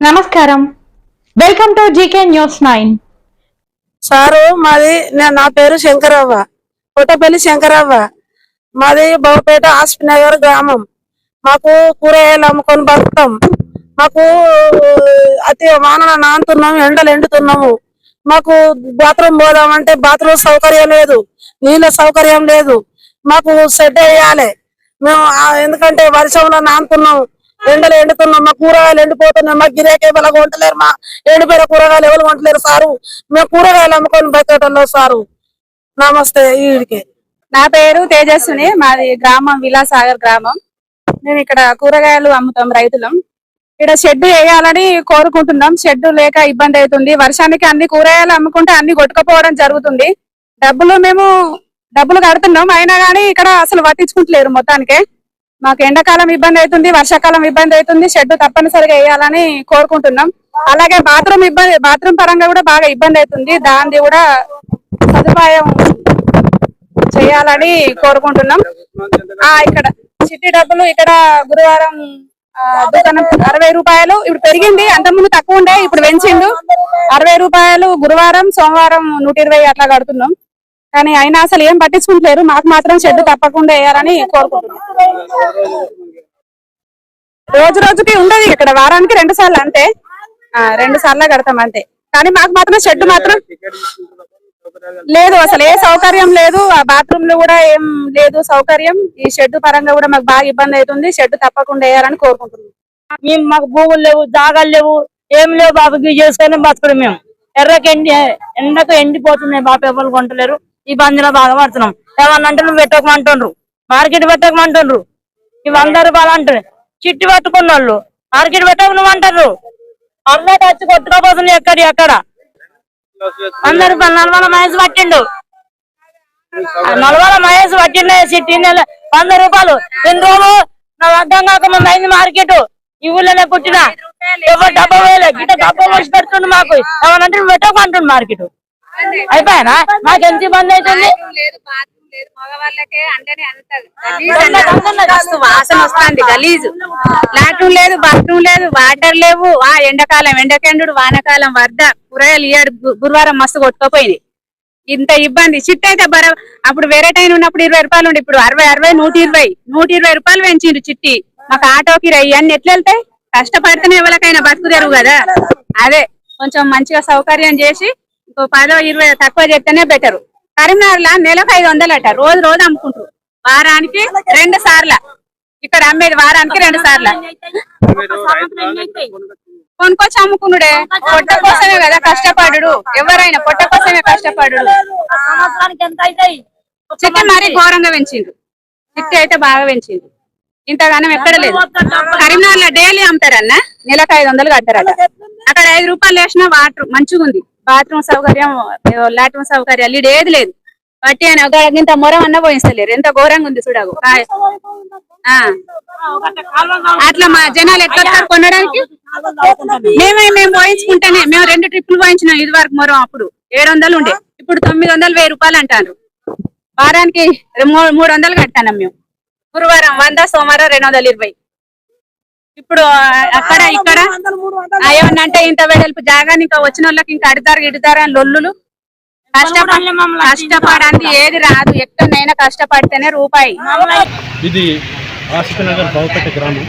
నమస్కారం. Welcome to GK news nine sir మాది నా పేరు శంకరవ్వ. కొట్టపల్లి శంకరవ్వ. మాది బహుపేట ఆస్పి నగర్ గ్రామం. మాకు కూరగాయలు అమ్ముకొని బతుకుతాం. మాకు అతి వానల నానుతున్నాము ఎండలు ఎండుతున్నాము. మాకు బాత్రూమ్ పోదామంటే బాత్రూమ్ సౌకర్యం లేదు నీళ్ళ సౌకర్యం లేదు. మాకు షెడ్ వేయాలి. మేము ఎందుకంటే వర్షంలో నానుతున్నాం. ఎండలు ఎండుతున్నమ్మా కూరగాయలు ఎండిపోతున్నాయి గిరాకీ గిరాకే బల కొంటలేరు మా ఎండిపోయిన కూరగాయలు ఎవరు వంటలేరు సారు? మేము కూరగాయలు అమ్ముకొని బయటలో సారు. నమస్తే వీడికి. నా పేరు తేజస్విని మాది గ్రామం విలాసాగర్ గ్రామం. మేము ఇక్కడ కూరగాయలు అమ్ముతాం రైతులం. ఇక్కడ షెడ్ వేయాలని కోరుకుంటున్నాం. షెడ్ లేక ఇబ్బంది అవుతుంది. వర్షానికి అన్ని కూరగాయలు అమ్ముకుంటే అన్ని కొట్టుకపోవడం జరుగుతుంది. డబ్బులు మేము డబ్బులు కడుతున్నాం. అయినా కానీ ఇక్కడ అసలు పట్టించుకుంటలేరు మొత్తానికే. మాకు ఎండాకాలం ఇబ్బంది అవుతుంది వర్షాకాలం ఇబ్బంది అవుతుంది షెడ్ తప్పనిసరిగా వేయాలని కోరుకుంటున్నాం. అలాగే బాత్రూమ్ ఇబ్బంది బాత్రూమ్ పరంగా కూడా బాగా ఇబ్బంది అవుతుంది. దానిది కూడా సదుపాయం చేయాలని కోరుకుంటున్నాం. ఆ ఇక్కడ చిట్టి డబ్బులు ఇక్కడ గురువారం దుకాణం అరవై రూపాయలు. ఇప్పుడు పెరిగింది అంతకుముందు తక్కువ ఉండే ఇప్పుడు పెంచిండు. అరవై రూపాయలు గురువారం సోమవారం నూట ఇరవై అట్లా కడుతున్నాం. కానీ అయినా అసలు ఏం పట్టించుకుంటలేరు. మాకు మాత్రం షెడ్ తప్పకుండా వేయాలని కోరుకుంటున్నాం. రోజు రోజుకి ఉండదు ఇక్కడ. వారానికి రెండు సార్లు అంతే. రెండు సార్లు కడతాం అంతే. కానీ మాకు మాత్రం షెడ్ మాత్రం లేదు. అసలు ఏ సౌకర్యం లేదు. ఆ బాత్రూమ్లో కూడా ఏం లేదు సౌకర్యం. ఈ షెడ్ పరంగా కూడా మాకు బాగా ఇబ్బంది అవుతుంది. షెడ్ తప్పకుండా వేయాలని కోరుకుంటున్నాం. మేము మాకు భూములు లేవు జాగాలు లేవు. ఏం లేవు బాబు చేసుకొని బతకడం మేము. ఎర్రకి ఎండి ఎండకు ఎండిపోతున్నాయి బాబు ఎవరు కొంటలేరు. ఈ బందీలో బాగా పడుతున్నాం ఏమన్నా అంటే నువ్వు పెట్టకమంటుండ్రు మార్కెట్ పెట్టకమంటుండ్రు ఇవి వంద రూపాయలు అంటారు చిట్టి పట్టుకున్న వాళ్ళు మార్కెట్ పెట్టక నువ్వు అంటారు అందరు వచ్చి కొట్టుకోపోతున్నాయి ఎక్కడి ఎక్కడ వంద రూపాయలు నలభై మహేష్ పట్టిండు. నలభై మహేష్ పట్టిండే చిట్టి వంద రూపాయలు. రెండు రోజులు నా అర్థం కాకముందు అయింది మార్కెట్. ఈ ఊళ్ళోనే పుట్టిన. ఎవరు డబ్బా వేయలే. గిట్ట డబ్బా వేసి పెడుతుండు మాకు. ఏమనంటే అంటుండ్రు మార్కెట్. అయిపోయానా? మాకు ఎంత ఇబ్బంది అవుతుంది? వాసన వస్తుంది గలీజు. లాట్రూమ్ లేదు బాత్రూమ్ లేదు వాటర్ లేవు. ఆ ఎండాకాలం ఎండకెండు వానకాలం వద్ద కూరగాయలు ఇయ్యాడు గురువారం మస్తు కొట్టుకోపోయింది. ఇంత ఇబ్బంది. చిట్ అయితే బర అప్పుడు వేరే టైం ఉన్నప్పుడు ఇరవై రూపాయలు ఉండి. ఇప్పుడు అరవై అరవై నూట ఇరవై. నూట ఇరవై రూపాయలు పెంచిండు చిట్టి. మాకు ఆటోకి రయ్యి అన్ని ఎట్లా వెళ్తాయి? కష్టపడితేనే ఎవరికైనా బతుకు తెరువు కదా. అదే కొంచెం మంచిగా సౌకర్యం చేసి పదో ఇరవై తక్కువ చెప్తేనే బెటర్ కరీంనగర్లో నెలకు ఐదు వందలు రోజు రోజు అమ్ముకుంటారు. వారానికి రెండు సార్ల. ఇక్కడ అమ్మేది వారానికి రెండు సార్ల. కొనుకొచ్చి అమ్ముకున్నాడే పొట్ట కోసమే కదా కష్టపడు ఎవరైనా పొట్ట కోసమే కష్టపడు సంవత్సరానికి చిట్టి మరీ ఘోరంగా పెంచిండు. చిట్టి అయితే బాగా పెంచిండు. ఇంతగానం ఎక్కడ లేదు. కరీంనగర్లో డైలీ అమ్ముతారన్న. నెలకు ఐదు వందలు కట్టారట. అక్కడ ఐదు రూపాయలు వేసినా వాటర్ మంచిగా ఉంది బాత్రూమ్ సౌకర్యం లాట్రూమ్ సౌకర్యాలు ఇది ఏది లేదు. బట్టి అని ఒక ఇంత మొరం అన్న పోయిస్తలేరు. ఎంత ఘోరంగా ఉంది చూడగు ఆ. అట్లా మా జనాలు ఎట్లొస్తారు కొనడానికి? మేమే మేము పోయించుకుంటేనే. మేము రెండు ట్రిప్పులు పోయించినాం ఇది వరకు మొరం అప్పుడు. ఏడు వందలు ఉండే. ఇప్పుడు తొమ్మిది వందలు వెయ్యి రూపాయలు అంటారు. వారానికి మూడు వందలు కట్టాను మేము. గురువారం వంద సోమవారం రెండు వందల ఇరవై. ఇప్పుడు అక్కడ ఇక్కడ ఆ, ఏమన్నా అంటే ఇంత వెడల్పు జాగాని ఇంకా వచ్చిన వాళ్ళకి ఇంకా అడుతారు ఇడుతారు అని లొల్లులు కష్టపడ కష్టపడండి ఏది రాదు. ఎక్కడైనా కష్టపడితేనే రూపాయి. ఇది ఆసిఫనగర్ బావుపేట గ్రామం.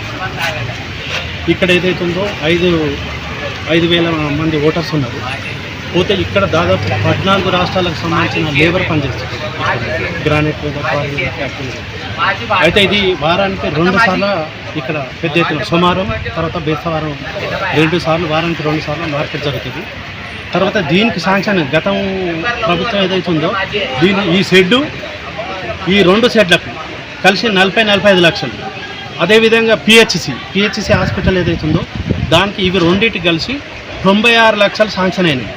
ఇక్కడ ఏదైతే ఉందో ఐదు ఐదు వేల మంది ఓటర్స్ ఉన్నారు. పోతే ఇక్కడ దాదాపు పద్నాలుగు రాష్ట్రాలకు సంబంధించిన లేబర్ పనిచేస్తారు గ్రానైట్ మీద అయితే ఇది వారానికి రెండు సార్లు ఇక్కడ పెద్ద ఎత్తున సోమవారం తర్వాత బేస్తవారం రెండు సార్లు వారానికి రెండు సార్లు మార్కెట్ జరుగుతుంది. తర్వాత దీనికి శాంక్షన్ గతం ప్రభుత్వం ఏదైతే ఉందో దీని ఈ షెడ్డు ఈ రెండు షెడ్లకు కలిసి నలభై నలభై ఐదు లక్షలు. అదేవిధంగా పిహెచ్సి పిహెచ్సి హాస్పిటల్ ఏదైతే ఉందో దానికి ఇవి రెండింటికి కలిసి తొంభై ఆరు లక్షలు శాంక్షన్ అయినాయి.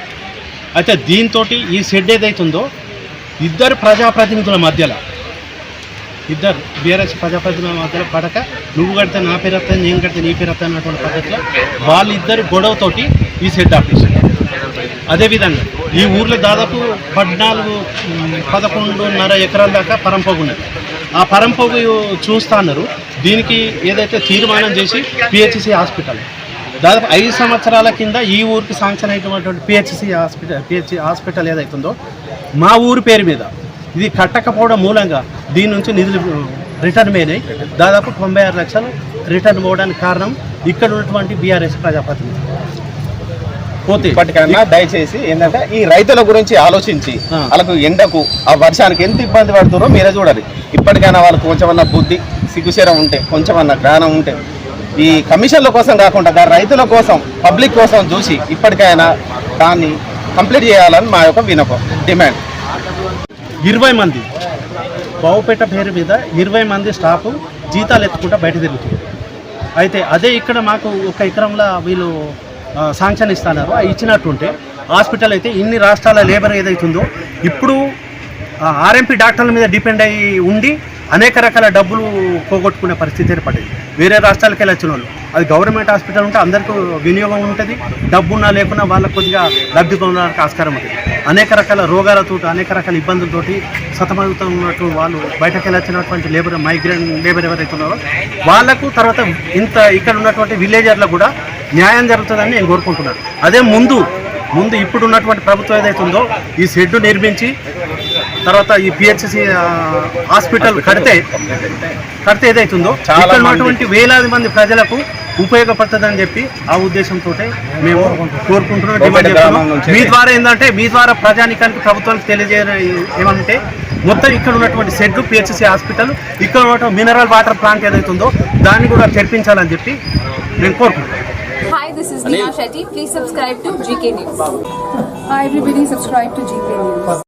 అయితే దీంతో ఈ షెడ్ ఏదైతుందో ఇద్దరు ప్రజాప్రతినిధుల మధ్యలో ఇద్దరు బీఆర్ఎస్ ప్రజాప్రతినిధుల మధ్యలో పడక నువ్వు కడితే నా పేరు వస్తాను నేను కడితే నీ పేరు వస్తాను అన్నటువంటి పద్ధతిలో వాళ్ళిద్దరు గొడవతోటి ఈ షెడ్ ఆఫీస్ అదేవిధంగా ఈ ఊర్లో దాదాపు పద్నాలుగు పదకొండున్నర ఎకరాల దాకా పరంపోగు ఉన్నది. ఆ పరంపోగు చూస్తా అన్నారు. దీనికి ఏదైతే తీర్మానం చేసి పిహెచ్సి హాస్పిటల్ దాదాపు ఐదు సంవత్సరాల కింద ఈ ఊరికి శాంక్షన్ అయినటువంటి పిహెచ్సి హాస్పిటల్ పిహెచ్సి హాస్పిటల్ ఏదైతుందో మా ఊరి పేరు మీద ఇది కట్టకపోవడం మూలంగా దీని నుంచి నిధులు రిటర్న్ అయినాయి. దాదాపు తొంభై ఆరు లక్షలు రిటర్న్ పోవడానికి కారణం ఇక్కడ ఉన్నటువంటి బీఆర్ఎస్ ప్రజాప్రతినిధి పోతే ఇప్పటికైనా దయచేసి ఏంటంటే ఈ రైతుల గురించి ఆలోచించి. వాళ్ళకు ఎండకు ఆ వర్షానికి ఎంత ఇబ్బంది పడుతున్నారో మీరే చూడాలి. ఇప్పటికైనా వాళ్ళకు కొంచెమన్నా బుద్ధి సిగ్గుశరం ఉంటే కొంచెమన్నా జ్ఞానం ఉంటే ఈ కమిషన్ల కోసం కాకుండా రైతుల కోసం పబ్లిక్ కోసం చూసి ఇప్పటికైనా దాన్ని కంప్లీట్ చేయాలని మా యొక్క వినపం డిమాండ్. ఇరవై మంది. బావుపేట పేరు మీద ఇరవై మంది స్టాఫ్ జీతాలు ఎత్తుకుంటా బయట తిరుగుతుంది. అయితే అదే ఇక్కడ మాకు ఒక ఎకరంలో వీళ్ళు శాంక్షన్ ఇస్తున్నారు. ఇచ్చినట్టుంటే హాస్పిటల్ అయితే ఇన్ని రాష్ట్రాల లేబర్ ఏదైతుందో ఇప్పుడు ఆర్ఎంపీ డాక్టర్ల మీద డిపెండ్ అయ్యి ఉండి అనేక రకాల డబ్బులు పోగొట్టుకునే పరిస్థితి ఏర్పడింది. వేరే రాష్ట్రాలకు వెళ్ళి వచ్చిన వాళ్ళు. అది గవర్నమెంట్ హాస్పిటల్ ఉంటే అందరికీ వినియోగం ఉంటుంది. డబ్బున్నా లేకున్నా వాళ్ళకు కొద్దిగా లబ్ధి పొందడానికి ఆస్కారం ఉంటుంది. అనేక రకాల రోగాలతో అనేక రకాల ఇబ్బందులతోటి సతమవుతున్నట్టు వాళ్ళు బయటకు వెళ్ళి వచ్చినటువంటి లేబర్ మైగ్రెంట్ లేబర్ ఎవరైతే ఉన్నారో వాళ్ళకు తర్వాత ఇంత ఇక్కడ ఉన్నటువంటి విలేజర్లకు కూడా న్యాయం జరుగుతుందని నేను కోరుకుంటున్నాను. అదే ముందు ముందు ఇప్పుడు ఉన్నటువంటి ప్రభుత్వం ఏదైతే ఉందో ఈ షెడ్ నిర్మించి తర్వాత ఈ పిహెచ్సి హాస్పిటల్ కడితే కడితే ఏదైతుందో చాలా ఇక్కడ ఉన్నటువంటి వేలాది మంది ప్రజలకు ఉపయోగపడుతుందని చెప్పి ఆ ఉద్దేశంతో మేము కోరుకుంటున్నాం డిమాండ్ చేస్తున్నాం. మీ ద్వారా ఏంటంటే మీ ద్వారా ప్రజానికానికి ప్రభుత్వానికి తెలియజేయ ఏమంటే మొత్తం ఇక్కడ ఉన్నటువంటి షెడ్ పిహెచ్సి హాస్పిటల్ ఇక్కడ ఉన్నటువంటి మినరల్ వాటర్ ప్లాంట్ ఏదైతుందో దాన్ని కూడా తెరిపించాలని చెప్పి నేను కోరుకుంటున్నాను Hi, this is Neha Shetty. Please subscribe to GK News. Hi everybody, subscribe to GK News.